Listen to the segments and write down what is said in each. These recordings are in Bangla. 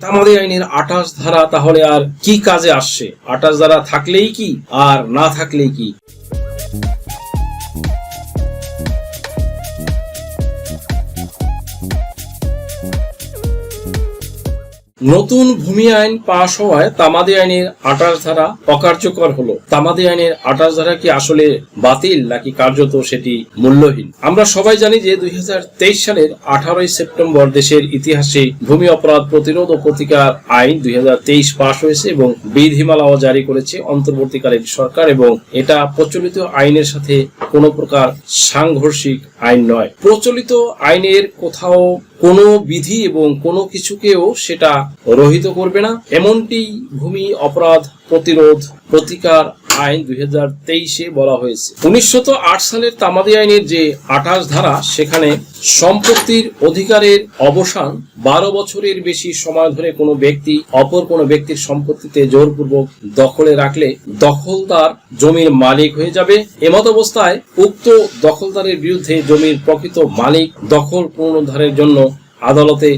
তামাদি আইনের আঠাশ ধারা তাহলে আর কি কাজে আসছে? আঠাশ ধারা থাকলেই কি আর না থাকলেই কি? নতুন ভূমি আইন পাশ হওয়ায় তামাদি আইনের আঠাশ ধারা অকার্যকর হলো। তামাদি আইনের আঠাশ ধারা কি আসলে বাতিল নাকি কার্যত সেটি মূল্যহীন? আমরা সবাই জানি যে দুই হাজার তেইশ সালের আঠারোই সেপ্টেম্বর দেশের ইতিহাসে ভূমি অপরাধ প্রতিরোধ ও প্রতিকার আইন দুই হাজার তেইশ পাশ হয়েছে এবং বিধিমালাও জারি করেছে অন্তর্বর্তীকালীন সরকার এবং এটা প্রচলিত আইনের সাথে কোনো প্রকার সাংঘর্ষিক আইন নয়। প্রচলিত আইনের কোথাও কোনো বিধি এবং কোনো কিছুকেও সেটা রহিত করবে না। এমনটি ভূমি অপরাধ প্রতিরোধ প্রতিকার আইন দুই বলা হয়েছে। উনিশশো আট সালের তামাদি আইনের যে আঠাশ ধারা, সেখানে সম্পত্তির অধিকারের অবসান বারো বছরের বেশি সময় ধরে কোনো ব্যক্তি, অপর কোনো ব্যক্তির সম্পত্তিতে জোরপূর্বক দখলে রাখলে দখলদার জমির মালিক হয়ে যাবে। এমত অবস্থায় উক্ত দখলদারের বিরুদ্ধে জমির প্রকৃত মালিক দখল পুনরুদ্ধারের জন্য, আদালতে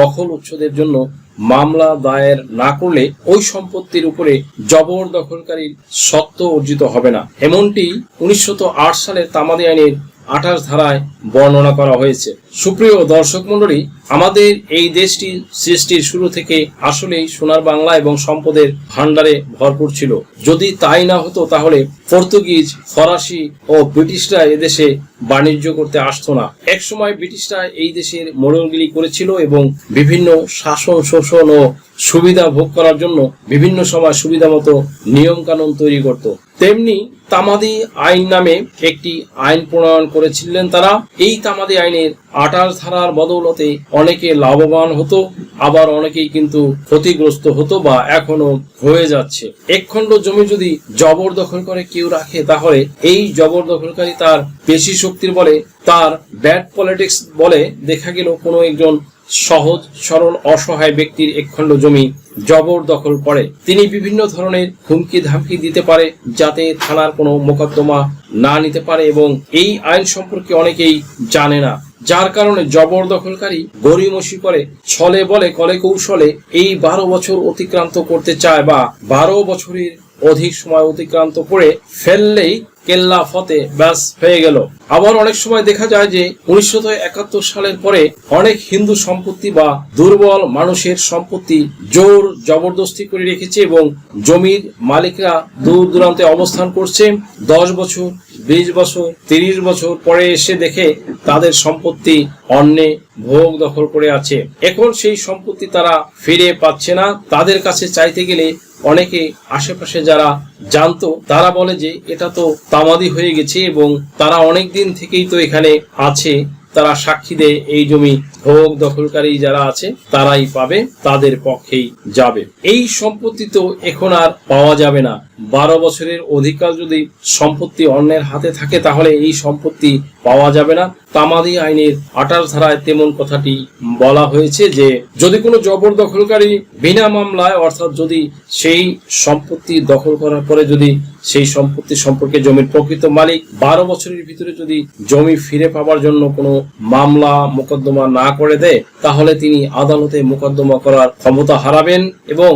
দখল উচ্ছেদের জন্য মামলা দায়ের না করলে ওই সম্পত্তির উপরে জবর জবরদখলকারীর সত্ত্ব অর্জিত হবে না। এমনটি উনিশশো আট সালের তামাদি আইনের আঠাশ ধারায় বর্ণনা করা হয়েছে। সুপ্রিয় দর্শক মণ্ডলী, আমাদের এই দেশটি সৃষ্টির শুরু থেকে আসলেই সোনার বাংলা এবং সম্পদের ভান্ডারে ভরপুর ছিল। যদি তাই না হতো, তাহলে পর্তুগিজ, ফরাসি ও ব্রিটিশরা এদেশে বাণিজ্য করতে আসতো না। একসময় ব্রিটিশরা এই দেশের মোড়লগিরি করেছিল এবং বিভিন্ন শাসন, শোষণ ও সুবিধা ভোগ করার জন্য বিভিন্ন সময় সুবিধা মতো নিয়ম কানুন তৈরি করত। তেমনি তামাদি আইন নামে একটি আইন প্রণয়ন করেছিলেন তারা। এই তামাদি আইনের আঠাশ ধারার বদৌলতে অনেকে লাভবান হতো, আবার অনেকেই কিন্তু ক্ষতিগ্রস্ত হতো বা এখনও হয়ে যাচ্ছে। একখণ্ড জমি যদি জবরদখল করে কেউ রাখে, তাহলে এই জবরদখলকারী তার পেশি শক্তির বলে, তার ব্যাড পলিটিক্স বলে দেখা গেল কোনো একজন সহজ, সরল, অসহায় ব্যক্তির একখণ্ড জমি জবরদখল করে। তিনি বিভিন্ন ধরনের হুমকি ধামকি দিতে পারে যাতে থানার কোনো মোকদ্দমা না নিতে পারে এবং এই আইন সম্পর্কে অনেকেই জানে না। যার কারণে জবর জবরদখলকারী গরিমসি করে, ছলে বলে, কলে কৌশলে এই বারো বছর অতিক্রান্ত করতে চায় বা বারো বছরের অধিক সময় অতিক্রান্ত করে ফেললেই কেল্লা ফতে ব্যাস হয়ে গেল। আবার অনেক সময় দেখা যায় যে উনিশশো একাত্তর সালের পরে অনেক হিন্দু সম্পত্তি বা দুর্বল মানুষের সম্পত্তি জোর জবরদস্তি করে রেখেছে এবং জমির মালিকরা দূর দূরান্তে অবস্থান করছে। দশ বছর বিশ বছর, তিরিশ বছর পরে এসে দেখে তাদের সম্পত্তি অন্যে ভোগ দখল করে আছে। এখন সেই সম্পত্তি তারা ফিরে পাচ্ছে না। তাদের কাছে চাইতে গেলে অনেকে আশেপাশে যারা জানতো, তারা বলে যে, এটা তো তামাদি হয়ে গেছে এবং তারা অনেক দিন থেকেই তো এখানে আছে। তারা সাক্ষী দেয় এই জমি ভোগ দখলকারী যারা আছে, তারাই পাবে, তাদের পক্ষেই যাবে। এই সম্পত্তি তো এখন আর পাওয়া যাবে না। বারো বছরের অধিকার যদি সম্পত্তি অন্যের হাতে থাকে, তাহলে এই সম্পত্তি পাওয়া যাবে না। তামাদি আইনের আঠাশ ধারায় তেমন কথাটি বলা হয়েছে যে, যদি কোনো জবরদখলকারী বিনা মামলায়, অর্থাৎ যদি সেই সম্পত্তি দখল করার পরে যদি সেই সম্পত্তি সম্পর্কে জমির প্রকৃত মালিক, বারো বছরের ভিতরে যদি জমি ফিরে পাওয়ার জন্য কোনো মামলা, মোকদ্দমা না করে দেয়, তাহলে তিনি আদালতে মোকদ্দমা করার ক্ষমতা হারাবেন এবং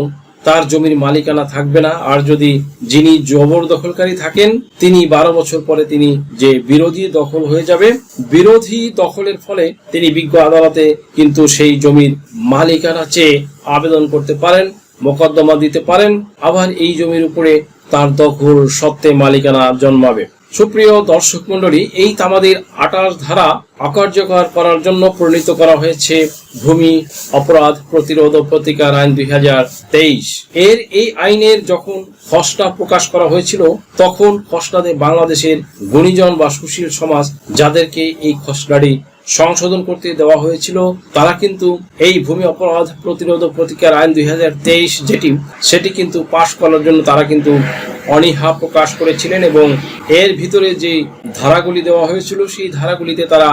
তার জমির মালিকানা থাকবে না। আর যদি যিনি জবরদখলকারী থাকেন, তিনি বারো বছর পরে তিনি যে বিরোধী দখল হয়ে যাবে, বিরোধী দখলের ফলে তিনি বিজ্ঞ আদালতে কিন্তু সেই জমির মালিকানা চেয়ে আবেদন করতে পারেন, মোকদ্দমা দিতে পারেন। আবার এই জমির উপরে তার দখল সত্ত্বে মালিকানা জন্মাবে। সুপ্রিয় দর্শক মন্ডলী এই তামাদের আটার ধারা অকার্যকর করার জন্য প্রণীত করা হয়েছে ভূমি, অপরাধ, প্রতিরোধ ও প্রতিকার আইন দুই হাজার তেইশ। এর এই আইনের যখন খসড়া প্রকাশ করা হয়েছিল, তখন খসড়াতে বাংলাদেশের গুণীজন বা সুশীল সমাজ যাদেরকে এই খসড়াটি সংশোধন করতে দেওয়া হয়েছিল। তারা কিন্তু এই ভূমি অপরাধ প্রতিরোধ প্রতিকার আইন দু হাজার তেইশ যেটি, সেটি কিন্তু পাশ করার জন্য তারা কিন্তু অনীহা প্রকাশ করেছিলেন এবং এর ভিতরে যে ধারাগুলি দেওয়া হয়েছিল, সেই ধারাগুলিতে তারা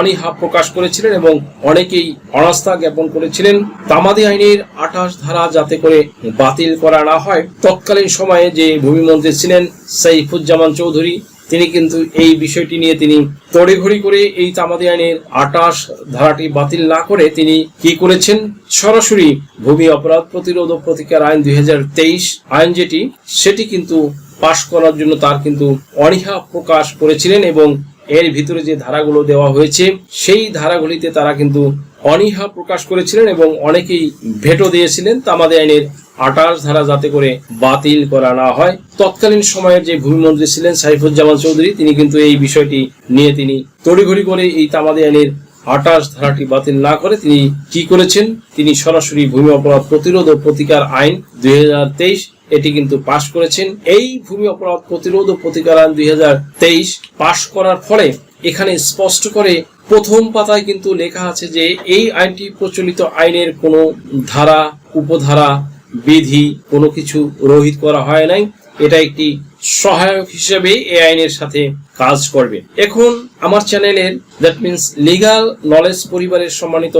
অনীহা প্রকাশ করেছিলেন এবং অনেকেই অনাস্থা জ্ঞাপন করেছিলেন। তামাদি আইনের আঠাশ ধারা যাতে করে বাতিল করা না হয়, তৎকালীন সময়ে যে ভূমিমন্ত্রী ছিলেন, সাইফুজ্জামান চৌধুরী তিনি কিন্তু এই বিষয়টি নিয়ে তিনি তড়িঘড়ি করে এই তামাদি আইনের আটাশ ধারাটি বাতিল না করে তিনি কি করেছেন? সরাসরি ভূমি অপরাধ প্রতিরোধ ও প্রতিকার আইন দুই হাজার তেইশ আইন যেটি, সেটি কিন্তু পাশ করার জন্য তার কিন্তু অনীহা প্রকাশ করেছিলেন এবং এর ভিতরে যে ধারাগুলো দেওয়া হয়েছে, সেই ধারাগুলিতে তারা কিন্তু অনীহা প্রকাশ করেছিলেন এবং অনেকেই ভেটো দিয়েছিলেন তামাদি আইনের আটাশ ধারা যাতে করে বাতিল করা না হয়। তৎকালীন সময়ের যে ভূমিমন্ত্রী ছিলেন সাইফুজ্জামান চৌধুরী, তিনি কিন্তু এই বিষয়টি নিয়ে তিনি তড়িঘড়ি করে এই তামাদি আইনের আটাশ ধারাটি বাতিল না করে তিনি কি করেছেন? তিনি সরাসরি ভূমি অপরাধ প্রতিরোধ ও প্রতিকার আইন দুই হাজার তেইশ এটি কিন্তু পাশ করেছেন। এই ভূমি অপরাধ প্রতিরোধ ও প্রতিকার আইন দুই হাজার তেইশ পাশ করার ফলে এখানে স্পষ্ট করে প্রথম পাতায় কিন্তু লেখা আছে যে এই আইনটি প্রচলিত আইনের কোনো ধারা, উপধারা, বিধি কোনো কিছু রহিত করা হয় নাই। এটা একটি সহায়ক হিসেবে এই আইনের সাথে কাজ করবে। এখন আমার চ্যানেলের দ্যাট মিন্স লিগাল নলেজ পরিবারের সম্মানিত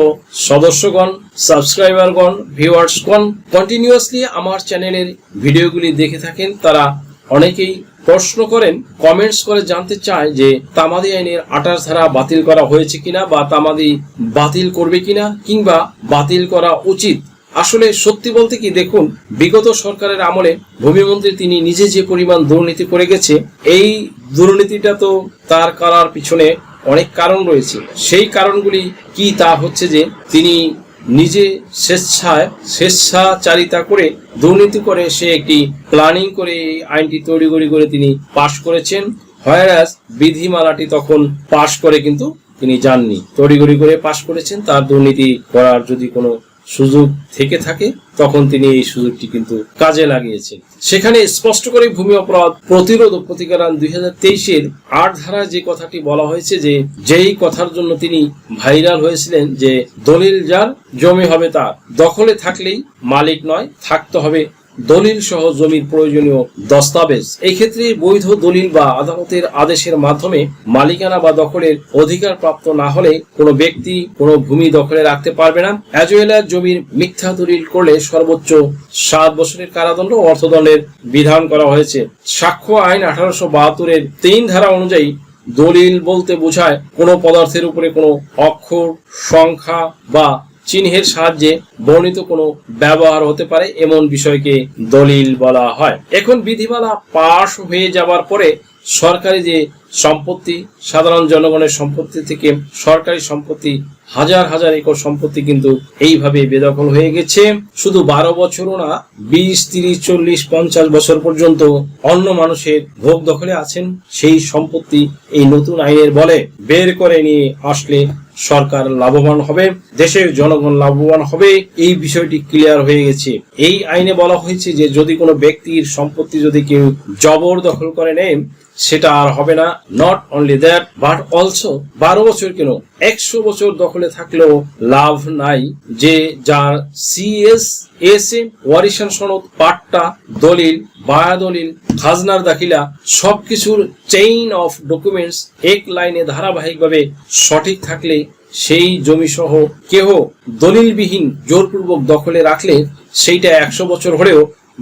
সদস্যগণ সাবস্ক্রাইবারগণ ভিউয়ার্সগণ কন্টিনিউয়াসলি আমার চ্যানেলের ভিডিওগুলি দেখে থাকেন। তারা অনেকেই প্রশ্ন করেন কমেন্টস করে জানতে চায় যে তামাদি আইনের আটাশ ধারা বাতিল করা হয়েছে কিনা বা তামাদি বাতিল করবে কিনা কিংবা বাতিল করা উচিত। আসলে সত্যি বলতে কি, দেখুন, বিগত সরকারের আমলে ভূমিমন্ত্রী তিনি নিজে যে পরিমাণ দুর্নীতি করে গেছে, এই দুর্নীতিটা তো তার করার পিছনে অনেক কারণ রয়েছে। সেই কারণগুলি কি তা হচ্ছে যে তিনি নিজে স্বেচ্ছায় স্বেচ্ছাচারিতা করে দুর্নীতি করে সে একটি প্ল্যানিং করে এই আইনটি তৈরি করে তিনি পাশ করেছেন। হয়ারাস বিধিমালাটি তখন পাশ করে কিন্তু তিনি যাননি। তড়িগড়ি করে পাশ করেছেন। তার দুর্নীতি করার যদি কোনো সুযোগ থেকে থাকে, তখন তিনি এই সুযোগটি কিন্তু কাজে লাগিয়েছেন। সেখানে স্পষ্ট করে ভূমি অপরাধ প্রতিরোধ ও প্রতিকার দুই হাজার তেইশের আট ধারায় যে কথাটি বলা হয়েছে যে, যেই কথার জন্য তিনি ভাইরাল হয়েছিলেন যে, দলিল যার, জমি হবে তার। দখলে থাকলেই মালিক নয়, থাকতে হবে দলিল সহ জমির প্রয়োজনীয় দস্তাবেজ। এই ক্ষেত্রে বৈধ দলিল বা আদালতের আদেশের মাধ্যমে মালিকানা বা দখলের অধিকার প্রাপ্ত না হলে কোনো ব্যক্তি কোনো ভূমি দখলে রাখতে পারবে না। অ্যাজুয়েলার জমির মিথ্যা দলিল করলে সর্বোচ্চ সাত বছরের কারাদণ্ড অর্থদণ্ডের বিধান করা হয়েছে। সাক্ষ্য আইন আঠারোশো বাহাত্তরের তিন ধারা অনুযায়ী দলিল বলতে বোঝায় কোনো পদার্থের উপরে কোনো অক্ষর, সংখ্যা বা চিহ্নের সাহায্যে বর্ণিত কোনো ব্যবহার হতে পারে এমন বিষয়কে দলিল বলা হয়। এখন বিধিমালা পাশ হয়ে যাবার পরে সরকারি যে সম্পত্তি, সাধারণ জনগণের সম্পত্তি থেকে সরকারি সম্পত্তি, হাজার হাজার একর সম্পত্তি কিন্তু এইভাবে বেদখল হয়ে গেছে। শুধু বারো বছরও না, বিশ, তিরিশ, চল্লিশ, পঞ্চাশ বছর পর্যন্ত অন্য মানুষের ভোগ দখলে আছেন। সেই সম্পত্তি এই নতুন আইনের বলে বের করে নিয়ে আসলে সরকার লাভবান হবে, দেশের জনগণ লাভবান হবে, এই বিষয়টি ক্লিয়ার হয়ে গেছে। এই আইনে বলা হয়েছে যে, যদি কোনো ব্যক্তির সম্পত্তি যদি কেউ জবরদখল করে নেয় সেটা আর হবে না। Not only that but also বারো বছর কেন? একশো বছর দখলে থাকলেও লাভ নাই যে যার সিএস এস এ ওয়ারিশান সনদ, পাট্টা, দলিল বায়া দলিল খাজনার দাখিলা সবকিছুর চেইন অফ ডকুমেন্টস এক লাইনে ধারাবাহিকভাবে সঠিক থাকলে সেই জমি সহ কেহ দলিলবিহীন জোরপূর্বক দখলে রাখলে সেইটা একশো বছর হলেও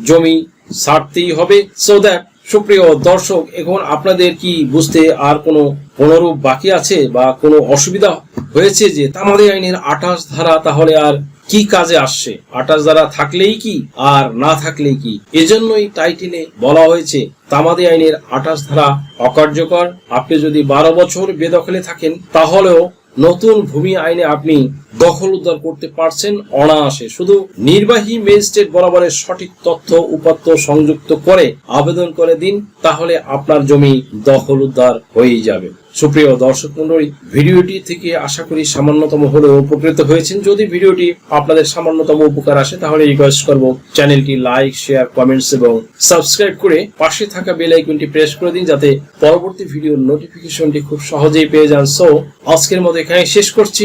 জমি ছাড়তেই হবে। সো দ্যাট সুপ্রিয় দর্শক, এখন আপনাদের কি বুঝতে আর কোনো কোনরূপ বাকি আছে বা কোনো অসুবিধা হয়েছে যে তামাদি আইনের আঠাশ ধারা তাহলে আর কি কাজে আসছে? আঠাশ ধারা থাকলেই কি আর না থাকলেই কি? এজন্যই টাইটেলে বলা হয়েছে তামাদি আইনের আঠাশ ধারা অকার্যকর। আপনি যদি বারো বছর বেদখলে থাকেন, তাহলেও নতুন ভূমি আইনে আপনি দখল উদ্ধার করতে পারছেন অনায়াসে। শুধু নির্বাহী ম্যাজিস্ট্রেট বরাবরের সঠিক তথ্য, উপাত্ত সংযুক্ত করে আবেদন করে দিন, তাহলে আপনার জমি দখল উদ্ধার হয়েই যাবে। সুপ্রিয় দর্শক মন্ডলী ভিডিওটি থেকে আশা করি সামান্যতম হলেও উপকৃত হয়েছেন। যদি ভিডিওটি আপনাদের সামান্যতম উপকার আসে, তাহলে রিকোয়েস্ট করব চ্যানেলটি লাইক শেয়ার কমেন্টস এবং সাবস্ক্রাইব করে পাশে থাকা বেল আইকনটি প্রেস করে দিন, যাতে পরবর্তী ভিডিওর নোটিফিকেশনটি খুব সহজেই পেয়ে যান। সো আজকের মতো এখানে শেষ করছি।